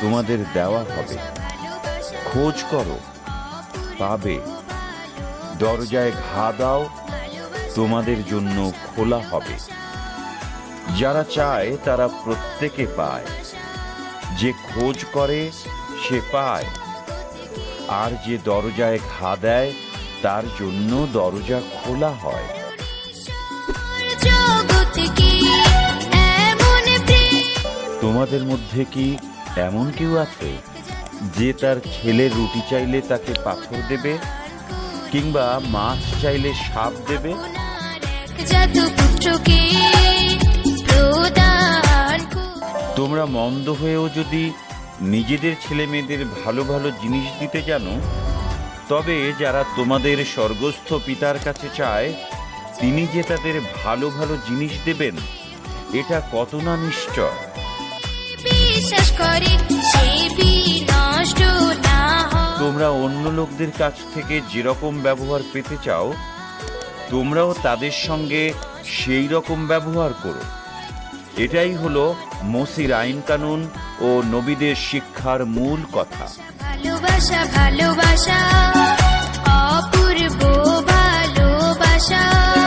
তোমাদের দেওয়া হবে। খোঁজ করো। পাবে। দরজায় ঘা দাও। তোমাদের জন্য খোলা হবে। যারা চায় তারা প্রত্যেকে পায়। যে খোঁজ করে সে পায়। আর যে দরজায় ঘা দেয় তার জন্য দরজা খোলা হয়। তোমাদের মধ্যে কি এমন কেউ আছে যে তার ছেলে রুটি চাইলে তাকে পাথর দেবে কিংবা মাছ চাইলে সাপ দেবে। তোমরা মন্দ হয়েও যদি নিজেদের ছেলে মেয়েদের ভালো ভালো জিনিস দিতে জানো, তবে যারা তোমাদের স্বর্গস্থ পিতার কাছে চায়, তিনি যে তাদের ভালো ভালো জিনিস দেবেন, এটা কত না নিশ্চয় বিশ্বাস করে সে বিনষ্ট না তোমরা অন্য লোকদের কাছ থেকে যেরকম ব্যবহার পেতে চাও তোমরাও তাদের সঙ্গে সেই রকম ব্যবহার করো। এটাই হলো মসির আইন কানুন ও নবীদের শিক্ষার মূল কথা। ভালোবাসা ভালোবাসা।